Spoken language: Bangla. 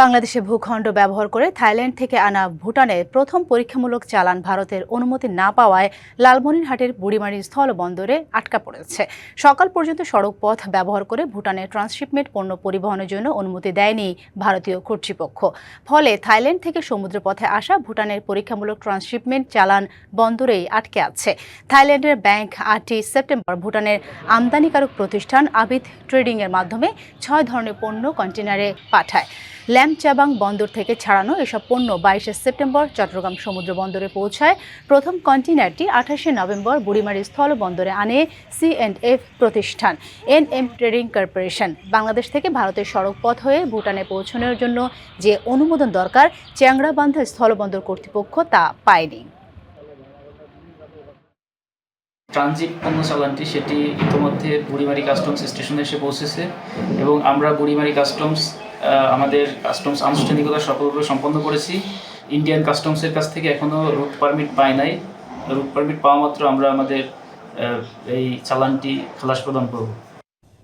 বাংলাদেশে ভূখণ্ড ব্যবহার করে থাইল্যান্ড থেকে আনা ভুটানের প্রথম পরীক্ষামূলক চালান ভারতের অনুমতি না পাওয়ায় লালমনিরহাটের বুড়িমারি স্থলবন্দরে আটকা পড়েছে। সকাল পর্যন্ত সড়ক পথ ব্যবহার করে ভুটানের ট্রান্সশিপমেন্ট পণ্য পরিবহনের জন্য অনুমতি দেয়নি ভারতীয় কর্তৃপক্ষ। ফলে থাইল্যান্ড থেকে সমুদ্রপথে আসা ভুটানের পরীক্ষামূলক ট্রান্সশিপমেন্ট চালান বন্দরেই আটকে আছে। থাইল্যান্ডের ব্যাংক আটই সেপ্টেম্বর ভুটানের আমদানিকারক প্রতিষ্ঠান আবিদ ট্রেডিংয়ের মাধ্যমে ছয় ধরনের পণ্য কন্টেনারে পাঠায়। ল্যাম্পচাবাং বন্দর থেকে ছাড়ানো এসব পণ্য বাইশে সেপ্টেম্বর চট্টগ্রাম সমুদ্র বন্দরে পৌঁছায়। প্রথম কন্টেনারটি আঠাশে নভেম্বর বুড়িমারি স্থল বন্দরে আনে সি অ্যান্ড এফ প্রতিষ্ঠান N M trading corporation Bangladesh থেকে ভারতের সড়ক পথ হয়ে ভুটানে পৌঁছানোর জন্য যে অনুমোদন দরকার, চ্যাংড়াবান্ধা স্থলবন্দর কর্তৃপক্ষ তা পায়নি। ট্রানজিট পণ্য চালানটি সেটি ইতিমধ্যে বুড়িমারি কাস্টমস স্টেশনে এসে পৌঁছেছে এবং আমরা বুড়িমারি কাস্টমস আমাদের কাস্টমস আনুষ্ঠানিকতা সফলভাবে সম্পন্ন করেছি। ইন্ডিয়ান কাস্টমসের কাছ থেকে এখনও রুট পারমিট পাই নাই। রুট পারমিট পাওয়া মাত্র আমরা আমাদের এই চালানটি খালাস প্রদান করব।